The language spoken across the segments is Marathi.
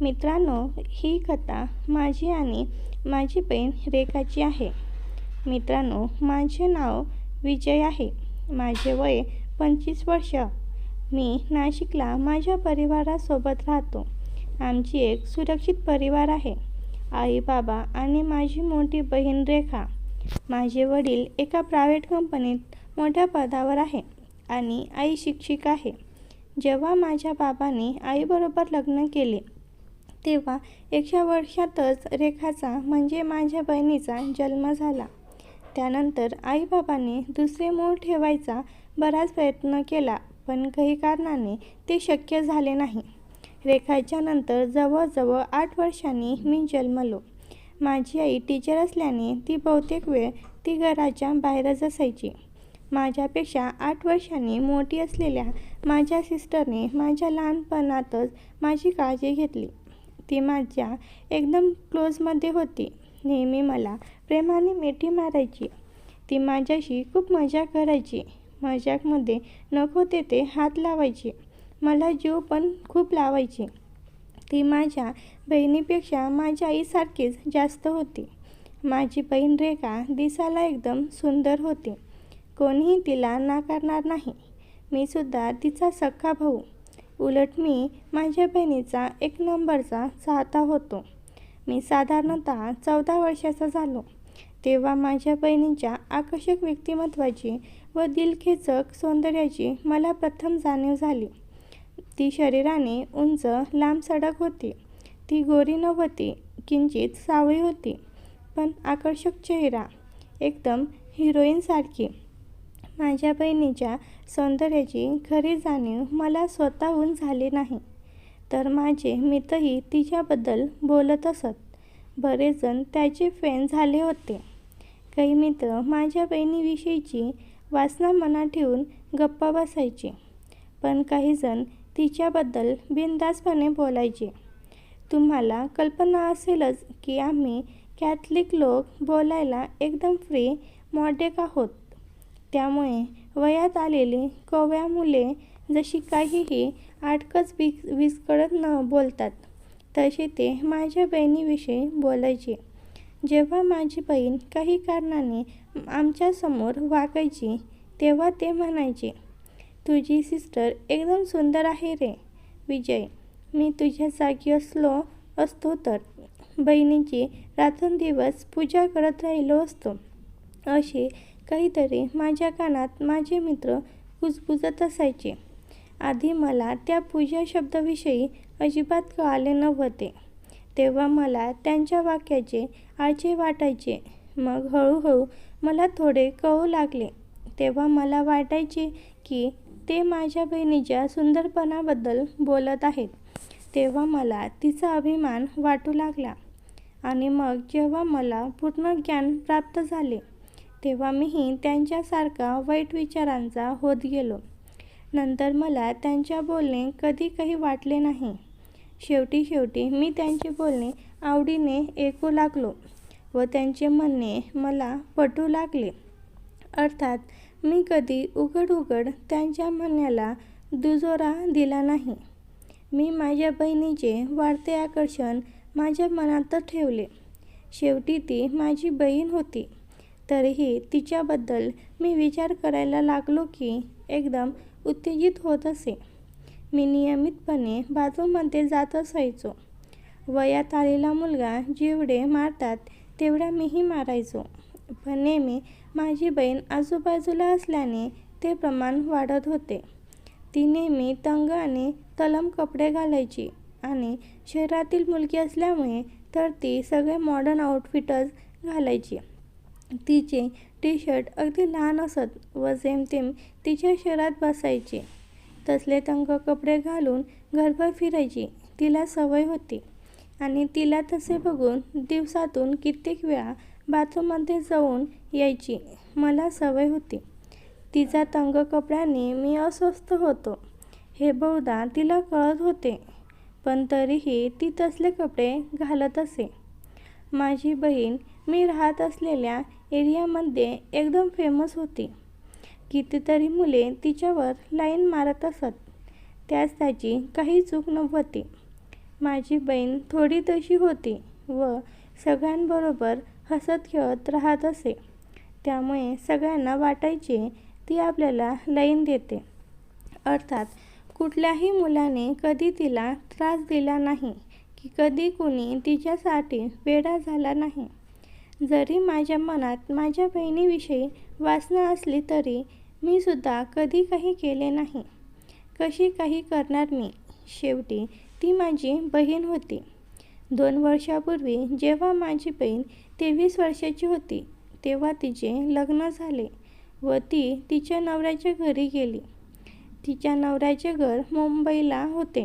मित्रांनो ही कथा माझी आणि माझी बहीण रेखाची आहे. मित्रांनो माझे नाव विजय आहे. माझे वय पंचवीस वर्ष. मी नाशिकला माझ्या परिवारासोबत राहतो. आमची एक सुरक्षित परिवार आहे. आई बाबा आणि माझी मोठी बहीण रेखा. माझे वडील एका प्रायव्हेट कंपनीत मोठ्या पदावर आहे आणि आई शिक्षिका आहे. जेव्हा माझ्या बाबांनी आईबरोबर लग्न केले तेव्हा एकशा वर्षातच रेखाचा म्हणजे माझ्या बहिणीचा जन्म झाला. त्यानंतर आईबाबांनी दुसरे मूळ ठेवायचा बराच प्रयत्न केला पण काही कारणाने ते शक्य झाले नाही. रेखाच्या नंतर जवळजवळ आठ वर्षांनी मी जन्मलो. माझी आई टीचर असल्याने ती बहुतेक वेळ ती घराच्या बाहेरच असायची. माझ्यापेक्षा आठ वर्षांनी मोठी असलेल्या माझ्या सिस्टरने माझ्या लहानपणातच माझी काळजी घेतली. ती माझ्या एकदम क्लोजमध्ये होती. नेहमी मला प्रेमाने मिठी मारायची. ती माझ्याशी खूप मजा करायची. मजाकमध्ये नको तेथे हात लावायची. मला जीव पण खूप लावायची. ती माझ्या बहिणीपेक्षा माझ्या आईसारखीच जास्त होती. माझी बहीण रेखा दिसायला एकदम सुंदर होती. कोणीही तिला नाकारणार नाही. मी सुद्धा तिचा सख्खा भाऊ. उलट मी माझ्या बहिणीचा एक नंबरचा चाहता होतो. मी साधारणतः चौदा वर्षाचा झालो. तेव्हा माझ्या बहिणीच्या आकर्षक व्यक्तिमत्वाची व दिलखेचक सौंदर्याची मला प्रथम जाणीव झाली. ती शरीराने उंच लांब सडक होती. ती गोरी नव्हती किंचित सावळी होती. पण आकर्षक चेहरा एकदम हिरोईनसारखी माझ्या बहिणीच्या सौंदर्याची खरी जाणीव मला स्वतःहून झाली नाही. तर माझे मित्रही तिच्याबद्दल बोलत असत. बरेच जण त्याचे फॅन झाले होते. काही मित्र माझ्या बहिणीविषयीची वासना मनात ठेवून गप्पा बसायचे. पण काही जण तिच्याबद्दल बिनदासपणे बोलायचे. तुम्हाला कल्पना असेलच की आम्ही कॅथलिक लोक बोलायला एकदम फ्री मॉडेक आहोत. त्यामुळे वयात आलेली कव्या मुले जशी काहीही आटकच विस विस्कळत न बोलतात तसे ते माझ्या बहिणीविषयी बोलायचे. जेव्हा माझी बहीण काही कारणाने आमच्यासमोर वागायची तेव्हा ते म्हणायचे तुझी सिस्टर एकदम सुंदर आहे रे विजय. मी तुझ्या जागी असलो असतो तर बहिणीची रात्रंदिवस पूजा करत राहिलो असतो. असे काहीतरी माझ्या कानात माझे मित्र कुजबुजत असायचे. आधी मला त्या पूजा शब्दाविषयी अजिबात कळाले नव्हते. तेव्हा मला त्यांच्या वाक्याचे आळचे वाटायचे. मग हळूहळू मला थोडे कळू लागले. तेव्हा मला वाटायचे की ते माझ्या बहिणीच्या सुंदरपणाबद्दल बोलत आहेत. तेव्हा मला तिचा अभिमान वाटू लागला. आणि मग जेव्हा मला पूर्ण ज्ञान प्राप्त झाले तेव्हा मीही त्यांच्यासारखा वाईट विचारांचा होत गेलो. नंतर मला त्यांच्या बोलणे कधी काही वाटले नाही. शेवटी शेवटी मी त्यांचे बोलणे आवडीने ऐकू लागलो व त्यांचे म्हणणे मला पटू लागले. अर्थात मी कधी उघड उघड त्यांच्या म्हणण्याला दुजोरा दिला नाही. मी माझ्या बहिणीचे वाढते आकर्षण माझ्या मनातच ठेवले. शेवटी ती माझी बहीण होती. तरीही तिच्याबद्दल मी विचार करायला लागलो की एकदम उत्तेजित होत असे. मी नियमितपणे बाजूमध्ये जात असायचो. वयात आलेला मुलगा जेवढे मारतात तेवढा मीही मारायचो. पण नेहमी माझी बहीण आजूबाजूला असल्याने ते प्रमाण वाढत होते. ती नेहमी तंग आणि तलम कपडे घालायची आणि शहरातील मुलगी असल्यामुळे तर ती सगळे मॉडर्न आउटफिटच घालायची. तिचे टी शर्ट अगदी लहान असत व जेमतेम तिच्या शहरात बसायचे. तसले तंग कपडे घालून घरभर फिरायची. तिला सवय होती. आणि तिला तसे बघून दिवसातून कित्येक वेळा बाथरूममध्ये जाऊन यायची मला सवय होती. तिचा तंग कपड्याने मी अस्वस्थ होतो. हे बहुधा तिला कळत होते. पण तरीही ती तसले कपडे घालत असे. माझी बहीण मी राहत असलेल्या एरियामध्ये एकदम फेमस होती. कितीतरी मुले तिच्यावर लाईन मारत असत. त्यास त्याची काही चूक नव्हती. माझी बहीण थोडी तशी होती व सगळ्यांबरोबर हसत खेळत राहत असे. त्यामुळे सगळ्यांना वाटायचे ती आपल्याला लाईन देते. अर्थात कुठल्याही मुलाने कधी तिला त्रास दिला नाही की कधी कुणी तिच्यासाठी वेडा झाला नाही. जरी माझ्या मनात माझ्या बहिणीविषयी वासना असली तरी मी सुद्धा कधी काही केले नाही. कशी काही करणार मी? शेवटी ती माझी बहीण होती. दोन वर्षापूर्वी जेव्हा माझी बहीण तेवीस वर्षाची होती तेव्हा तिचे लग्न झाले व ती तिच्या नवऱ्याच्या घरी गेली. तिच्या नवऱ्याचे घर मुंबईला होते.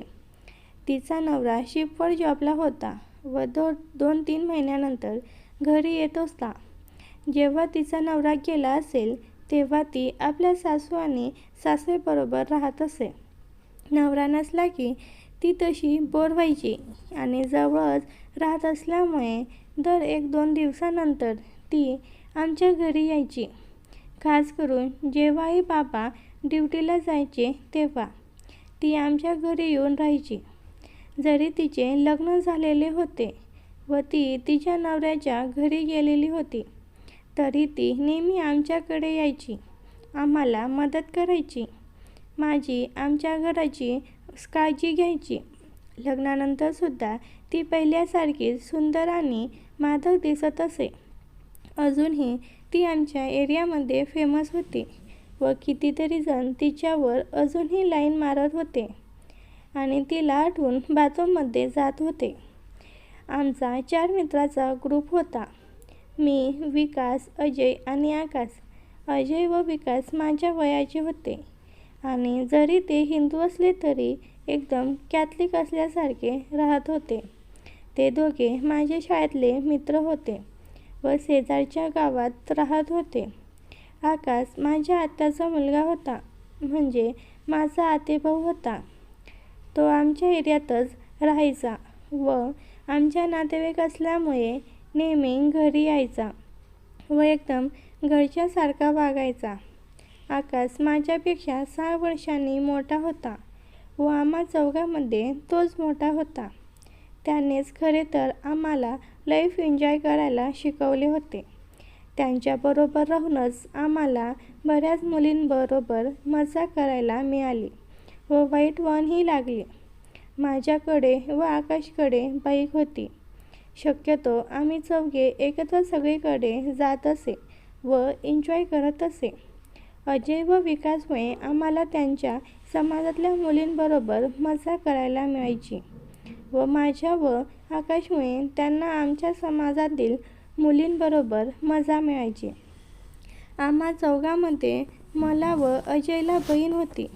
तिचा नवरा शिपवर जॉबला होता. व दो दोन तीन महिन्यानंतर घरी येत असता जेव्हा तिचा नवरा गेला असेल तेव्हा ती आपल्या सासू आणि सासरेबरोबर राहत असे. नवरा नसला की ती तशी बोर व्हायची आणि जवळच राहत असल्यामुळे दर एक दोन दिवसानंतर ती आमच्या घरी यायची. खास करून जेव्हाही बाबा ड्युटीला जायचे तेव्हा ती आमच्या घरी येऊन राहायची. जरी तिचे लग्न झालेले होते व ती तिच्या नवऱ्याच्या घरी गेलेली होती तरी ती नेहमी आमच्याकडे यायची आम्हाला मदत करायची माझी आमच्या घराची काळजी घ्यायची. लग्नानंतरसुद्धा ती पहिल्यासारखी सुंदर आणि मादक दिसत असे. अजूनही ती आमच्या एरियामध्ये फेमस होती व कितीतरी जण तिच्यावर अजूनही लाईन मारत होते. आणि तिला आठवून बाथरूममध्ये जात होते. आमचा चार मित्राचा ग्रुप होता. मी विकास अजय आणि आकाश. अजय व विकास माझ्या वयाचे होते. आणि जरी ते हिंदू असले तरी एकदम कॅथलिक असल्यासारखे राहत होते. ते दोघे माझ्या शाळेतले मित्र होते व शेजारच्या गावात राहत होते. आकाश माझ्या आत्याचा मुलगा होता. म्हणजे माझा आतेभाऊ होता. तो आमच्या एरियातच राहायचा व आमच्या नातेवाईक असल्यामुळे नेहमी घरी यायचा व एकदम घरच्यासारखा वागायचा. आकाश माझ्यापेक्षा सहा वर्षांनी मोठा होता व आम्हा चौघामध्ये तोच मोठा होता. त्यानेच खरे तर आम्हाला लाईफ एन्जॉय करायला शिकवले होते. त्यांच्याबरोबर राहूनच आम्हाला बऱ्याच मुलींबरोबर मजा करायला मिळाली. व वाईट वनही लागली. माझ्याकडे व आकाशकडे बाईक होती. शक्यतो आम्ही चौघे एकत्र सगळीकडे जात असे व एन्जॉय करत असे. अजय व विकासमुळे आम्हाला त्यांच्या समाजातल्या मुलींबरोबर मजा करायला मिळायची व माझ्या व आकाशमुळे त्यांना आमच्या समाजातील मुलींबरोबर मजा मिळायची. आम्हा चौघामध्ये मला व अजयला बहीण होती.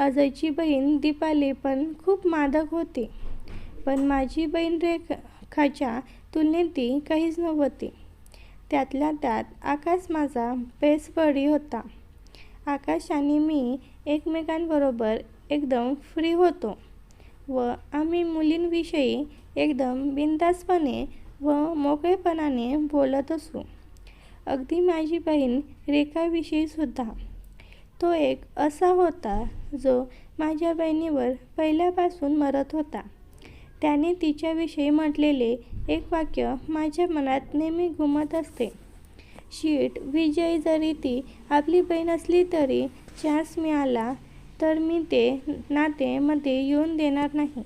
अजयची बहीण दीपाली पण खूप मादक होती. पण माझी बहीण रेखाच्या तुलनेत ती काहीच नव्हती. त्यातल्या त्यात आकाश माझा बेस्ट बडी होता. आकाश आणि मी एकमेकांबरोबर एकदम फ्री होतो व आम्ही मुलींविषयी एकदम बिनधास्तपणे व मोकळेपणाने बोलत असू. अगदी माझी बहीण रेखाविषयीसुद्धा. तो एक असा होता जो माझ्या बहिणीवर पहिल्यापासून मरत होता. त्याने तिच्याविषयी म्हटलेले एक वाक्य माझ्या मनात नेहमी घुमत असते. शीट विजयी जरी ती आपली बहीण असली तरी चान्स मिळाला तर मी ते नातेमध्ये येऊन देणार नाही.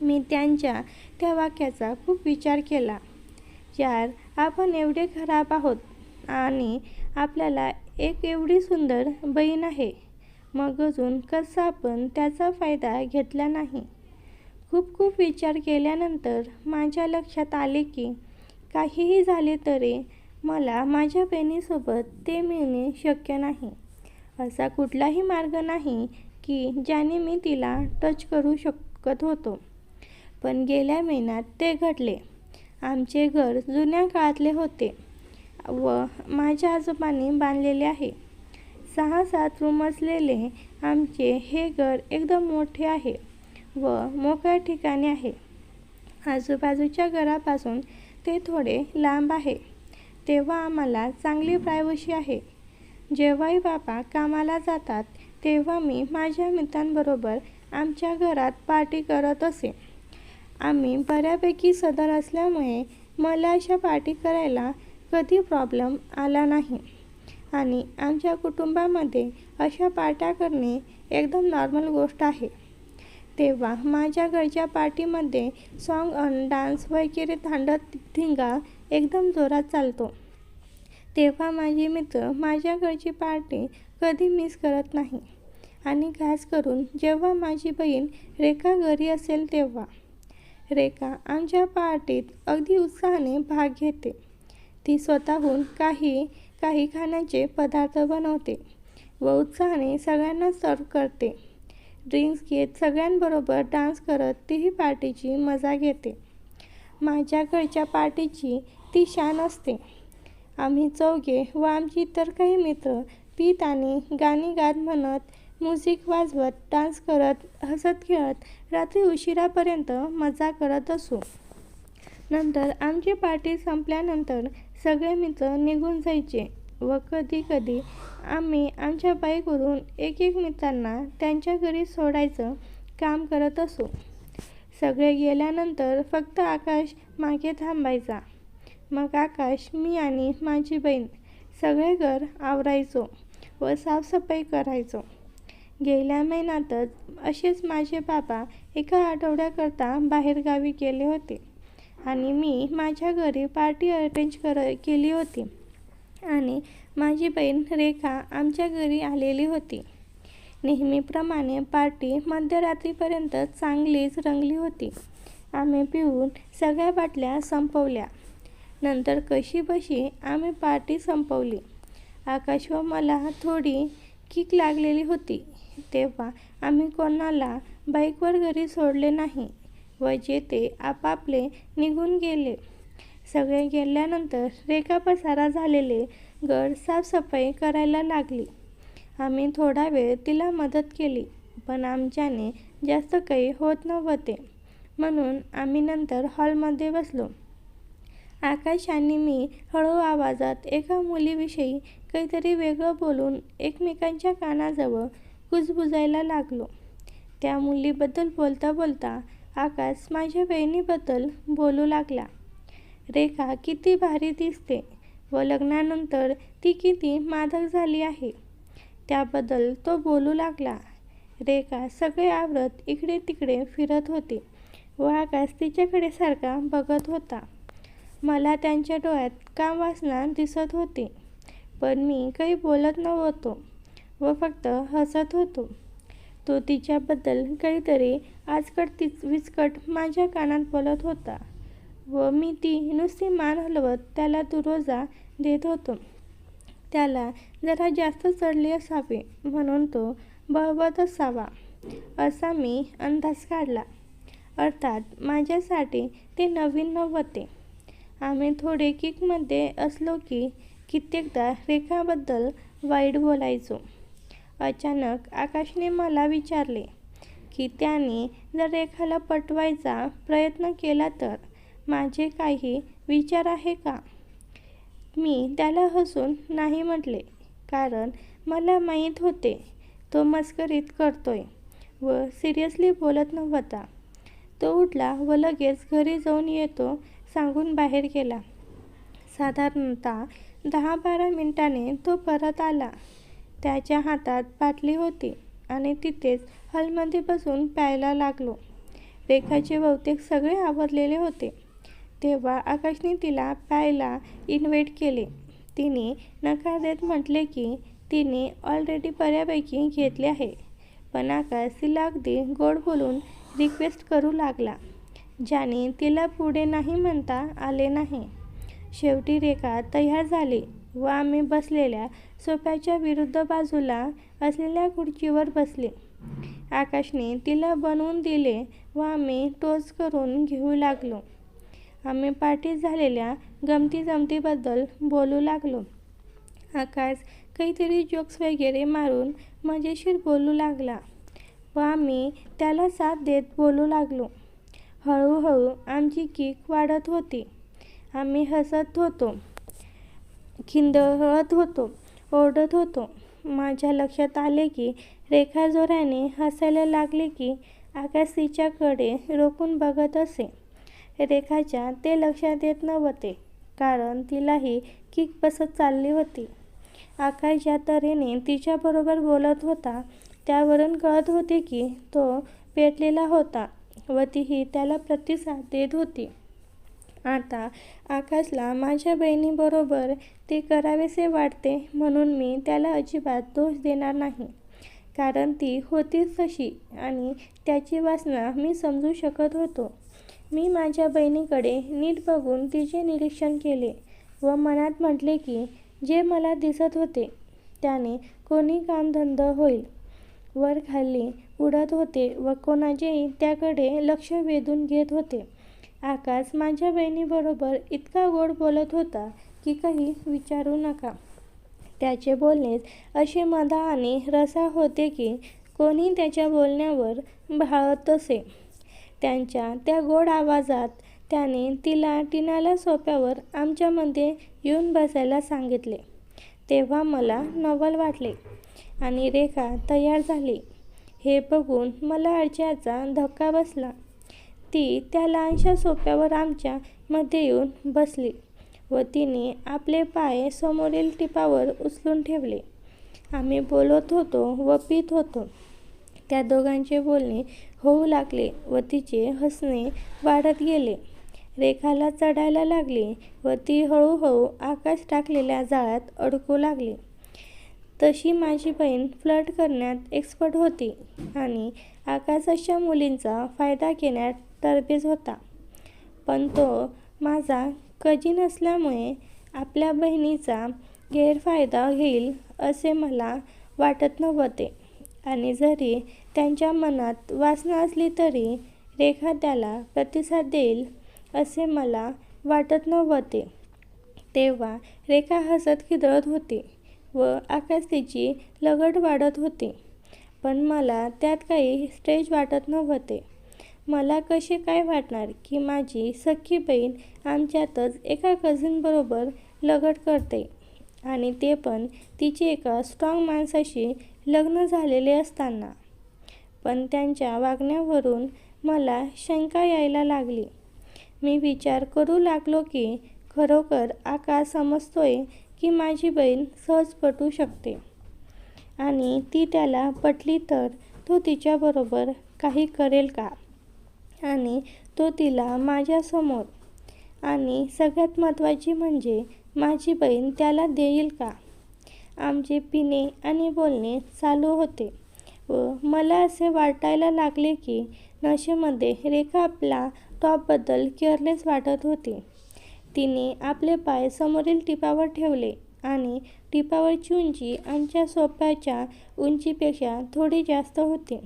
मी त्यांच्या त्या वाक्याचा खूप विचार केला. यार आपण एवढे खराब आहोत आणि आपल्याला एक एवढी सुंदर बहीण आहे. मग अजून कसा पण त्याचा फायदा घेतला नाही? खूप खूप विचार केल्यानंतर माझ्या लक्षात आले की काहीही झाले तरी मला माझ्या बहिणीसोबत ते मिळणे शक्य नाही. असा कुठलाही मार्ग नाही की ज्याने मी तिला टच करू शकत होतो. पण गेल्या महिन्यात ते घडले. आमचे घर जुन्या काळातले होते व माझ्या आजोबांनी बांधलेले आहे. सहा सात रूम असलेले आमचे हे घर एकदम मोठे आहे व मोकळ्या ठिकाणी आहे. आजूबाजूच्या घरापासून ते थोडे लांब आहे. तेव्हा आम्हाला चांगली प्रायव्हसी आहे. जेव्हाही बाबा कामाला जातात तेव्हा मी माझ्या मित्रांबरोबर आमच्या घरात पार्टी करत असे. आम्ही बऱ्यापैकी सदर असल्यामुळे मला अशा पार्टी करायला कधी प्रॉब्लेम आला नाही. आणि आमच्या कुटुंबामध्ये अशा पार्ट्या करणे एकदम नॉर्मल गोष्ट आहे. तेव्हा माझ्या घरच्या पार्टीमध्ये सॉन्ग अन डान्स वगैरे थांडत धिंगा एकदम जोरात चालतो. तेव्हा माझे मित्र माझ्या घरची पार्टी कधी मिस करत नाही. आणि खास करून जेव्हा माझी बहीण रेखा घरी असेल तेव्हा. रेखा आमच्या पार्टीत अगदी उत्साहाने भाग घेते. ती स्वतःहून काही काही खाण्याचे पदार्थ बनवते व उत्साहाने सगळ्यांना सर्व करते. ड्रिंक्स घेत सगळ्यांबरोबर डान्स करत तीही पार्टीची मजा घेते. माझ्या घरच्या पार्टीची ती शान असते. आम्ही चौघे व आमची इतर काही मित्र पीत आणि गाणी गात म्हणत म्युझिक वाजवत डान्स करत हसत खेळत रात्री उशिरापर्यंत मजा करत असू. नंतर आमची पार्टी संपल्यानंतर सगळे मित्र निघून जायचे व कधी कधी आम्ही आमच्या बाईकवरून एक एक मित्रांना त्यांच्या घरी सोडायचं काम करत असू. सगळे गेल्यानंतर फक्त आकाश मागे थांबायचा. मग आकाश मी आणि माझी बहीण सगळे घर आवरायचो व साफसफाई करायचो. गेल्या महिन्यातच असेच माझे बाबा एका आठवड्याकरता बाहेरगावी गेले होते. आणि मी माझ्या घरी पार्टी अरेंज कर केली होती. आणि माझी बहीण रेखा आमच्या घरी आलेली होती. नेहमीप्रमाणे पार्टी मध्यरात्रीपर्यंत चांगलीच रंगली होती. आम्ही पिऊन सगळ्या बाटल्या संपवल्या. नंतर कशीबशी आम्ही पार्टी संपवली. आकाश व मला थोडी किक लागलेली होती. तेव्हा आम्ही कोणाला बाईकवर घरी सोडले नाही. व जे ते आपापले निघून गेले. सगळे गेल्यानंतर रेखा पसारा झालेले गड साफसफाई करायला लागली. आम्ही थोडा वेळ तिला मदत केली पण आमच्याने जास्त काही होत नव्हते. म्हणून आम्ही नंतर हॉलमध्ये बसलो. आकाश आणि मी हळू आवाजात एका मुलीविषयी काहीतरी वेगळं बोलून एकमेकांच्या कानाजवळ कुजबुजायला लागलो. त्या मुलीबद्दल बोलता बोलता आकाश माझ्या बहिणीबद्दल बोलू लागला. रेखा किती भारी दिसते व लग्नानंतर ती किती मादक झाली आहे. त्याबद्दल तो बोलू लागला. रेखा सगळे आवरत इकडे तिकडे फिरत होती व आकाश तिच्याकडे सारखा बघत होता. मला त्यांच्या डोळ्यात काम वासना दिसत होती पण मी काही बोलत नव्हतो व फक्त हसत होतो. तो तिच्याबद्दल काहीतरी आजकट तीच विचकट माझ्या कानात बोलत होता व मी ती नुसती मान हलवत त्याला दुरोजा देत होतो. त्याला जरा जास्त चढली असावी म्हणून तो बळवत असावा असा मी अंदाज काढला. अर्थात माझ्यासाठी ते नवीन नव्हते. आम्ही थोडे किकमध्ये असलो की कित्येकदा रेखाबद्दल वाईट बोलायचो. अचानक आकाशने मला विचारले की त्याने जर रेखाला पटवायचा प्रयत्न केला तर माझे काही विचार आहे का? मी त्याला हसून नाही म्हटले कारण मला माहीत होते तो मस्करीत करतोय व सिरियसली बोलत नव्हता. तो उठला व लगेच घरी जाऊन येतो सांगून बाहेर गेला. साधारणतः दहा बारा मिनिटाने तो परत आला. त्याच्या हातात बाटली होती आणि तिथेच हॉलमध्ये बसून प्यायला लागलो. रेखाचे बहुतेक सगळे आवरलेले होते. तेव्हा आकाशने तिला प्यायला इन्व्हाइट केले. तिने नकार देत म्हटले की तिने ऑलरेडी बऱ्यापैकी घेतले आहे. पण आकाश तिला अगदी गोड बोलून रिक्वेस्ट करू लागला ज्याने तिला पुढे नाही म्हणता आले नाही. शेवटी रेखा तयार झाली. व आम्ही बसलेल्या सोफ्याच्या विरुद्ध बाजूला असलेल्या खुर्चीवर बसले. आकाशने तिला बनवून दिले व आम्ही टोच करून घेऊ लागलो. आम्ही पार्टीत झालेल्या गमती जमतीबद्दल बोलू लागलो. आकाश काहीतरी जोक्स वगैरे मारून मजेशीर बोलू लागला व आम्ही त्याला साथ देत बोलू लागलो. हळूहळू आमची किक वाढत होती. आम्ही हसत होतो. खिंदळत होतो ओरडत होतो माझ्या लक्षात आले की रेखा जोराने हसायला लागले की आकाश तिच्याकडे रोखून बघत असे. रेखाच्या ते लक्षात येत नव्हते, कारण तिलाही किक बसत चालली होती. आकाश ज्या तऱ्हेने तिच्याबरोबर बोलत होता त्यावरून कळत होते की तो पेटलेला होता व तीही त्याला प्रतिसाद देत होती. आता आकाशला माझ्या बहिणीबरोबर ते करावेसे वाटते म्हणून मी त्याला अजिबात दोष देणार नाही. कारण ती होतीच तशी आणि त्याची वासना मी समजू शकत होतो. मी माझ्या बहिणीकडे नीट बघून तिचे निरीक्षण केले व मनात म्हटले की जे मला दिसत होते त्याने कोणी कामधंद होईल वर-खाली उडत होते व कोणाचेही त्याकडे लक्ष वेधून घेत होते. आकाश माझ्या बहिणीबरोबर इतका गोड बोलत होता की काही विचारू नका. त्याचे बोलणे असे मदा आणि रसा होते की कोणी त्याच्या बोलण्यावर भाळत असे. त्यांच्या त्या गोड आवाजात त्याने तिला टिनाला सोप्यावर आमच्यामध्ये येऊन बसायला सांगितले. तेव्हा मला नवल वाटले आणि रेखा तयार झाली हे बघून मला आश्चर्याचा धक्का बसला. ती त्या लहानशा सोप्यावर आमच्या मध्ये येऊन बसली व तिने आपले पाय समोरील टिपावर उचलून ठेवले. आम्ही बोलत होतो व पीत होतो. त्या दोघांचे बोलणे होऊ लागले व तिचे हसणे वाढत गेले. रेखाला चढायला लागली व ती हळूहळू आकाश टाकलेल्या जाळ्यात अडकू लागली. तशी माझी बहीण फ्लर्ट करण्यात एक्सपर्ट होती आणि आकाशाच्या मुलींचा फायदा घेण्यात तरबेज होता. पण तो माझा कजिन असल्यामुळे आपल्या बहिणीचा गैरफायदा घेईल असे मला वाटत नव्हते आणि जरी त्यांच्या मनात वासना असली तरी रेखा त्याला प्रतिसाद देईल असे मला वाटत नव्हते. तेव्हा रेखा हसत खिदळत होती व आकाश तिची लगट वाढत होती पण मला त्यात काही स्टेज वाटत नव्हते. मला कसे काय वाटणार की माझी सख्खी बहीण आमच्यातच एका कझिनबरोबर लगट करते आणि ते पण तिचे एका स्ट्रॉंग माणसाशी लग्न झालेले असताना. पण त्यांच्या वागण्यावरून मला शंका यायला लागली. मी विचार करू लागलो की खरोखर आकाश समजतोय की माझी बहीण सहज पटू शकते आणि ती त्याला पटली तर तो तिच्याबरोबर काही करेल का आणि तो तिला माझ्यासमोर आणि सगळ्यात महत्त्वाची म्हणजे माझी बहीण त्याला देईल का. आमचे पिणे आणि बोलणे चालू होते व मला असे वाटायला लागले की नशेमध्ये रेखा आपल्या टॉपबद्दल केअरलेस वाटत होती. तिने आपले पाय समोरील टिपावर ठेवले आणि टिपावरची उंची आमच्या सोप्याच्या उंचीपेक्षा थोडी जास्त होती.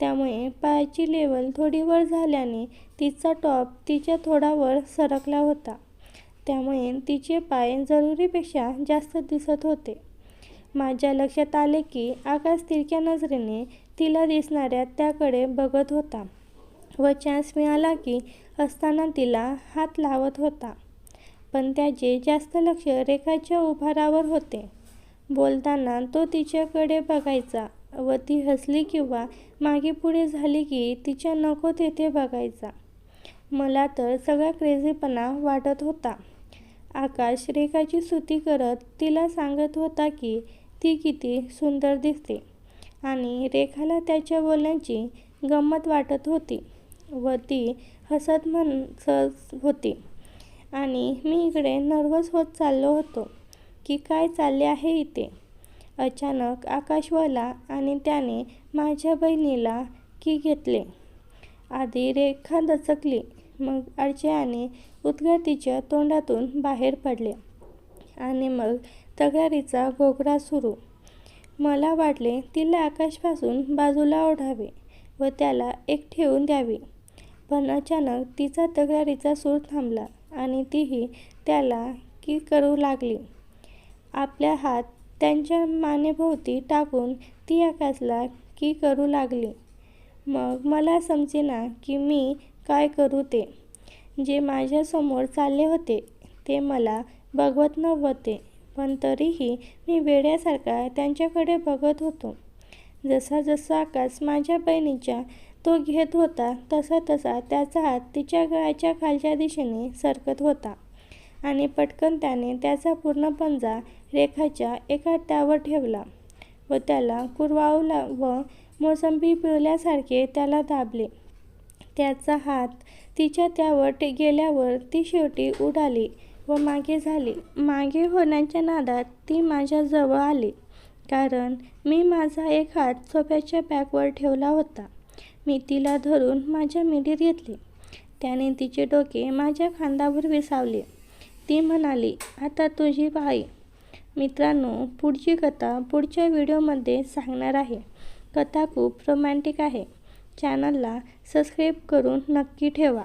त्यामुळे पायाची लेवल थोडी वर झाल्याने तिचा टॉप तिच्या थोडा वर सरकला होता. त्यामुळे तिचे पाय जरुरीपेक्षा जास्त दिसत होते. माझ्या लक्षात आले की आकाश तिरक्या नजरेने तिला दिसणाऱ्या त्याकडे बघत होता व चान्स मिळाला की असताना तिला हात लावत होता. पण त्याचे जास्त लक्ष रेखाच्या उभारावर होते. बोलताना तो तिच्याकडे बघायचा व ती हसली किंवा मागे पुढे झाली की तिच्या नको तेथे बघायचा. मला तर सगळा क्रेझीपणा वाटत होता. आकाश रेखाची स्तुती करत तिला सांगत होता की ती किती सुंदर दिसते आणि रेखाला त्याच्या बोलण्याची गंमत वाटत होती व ती हसत हसतम्हसत होती आणि मी इकडे नर्वस होत चाललो होतो की काय चालले आहे इथे. अचानक आकाश वळला आणि त्याने माझ्या बहिणीला की घेतले. आधी रेखा दचकली मग अडचयाने उद्गारतीच्या तोंडातून बाहेर पडले आणि मग तक्रारीचा घोगरा सुरू. मला वाटले तिला आकाशपासून बाजूला ओढावे व त्याला एक ठेवून द्यावी. पण अचानक तिचा तक्रारीचा सूर थांबला आणि तीही त्याला की करू लागली. आपल्या हात त्यांच्या मानेभोवती टाकून ती आकाशला की करू लागली. मग मला समजेना की मी काय करू ते. जे माझ्यासमोर चालले होते ते मला बघवत नव्हते पण तरीही मी वेड्यासारखा त्यांच्याकडे बघत होतो. जसा जसा आकाश माझ्या बहिणीच्या तो घेत होता तसा तसा त्याचा हात तिच्या गळ्याच्या खालच्या दिशेने सरकत होता आणि पटकन त्याने त्याचा पूर्ण पंजा रेखाच्या एका त्यावर ठेवला व त्याला कुरवावला व मोसंबी पिळल्यासारखे त्याला दाबले. त्याचा हात तिच्या त्यावर टे- गेल्यावर ती शेवटी उडाली व मागे झाली. मागे होण्याच्या नादात ती माझ्याजवळ आली कारण मी माझा एक हात सोफ्याच्या बॅकवर ठेवला होता. मी तिला धरून माझ्या मिठीत घेतली. त्याने तिचे डोके माझ्या खांद्यावर विसावले. ती म्हणाली आता तुझी बाई. मित्रांनो पुढची कथा पुढच्या व्हिडिओमध्ये सांगणार आहे. कथा खूप रोमॅन्टिक आहे. चॅनलला सबस्क्राईब करून नक्की ठेवा.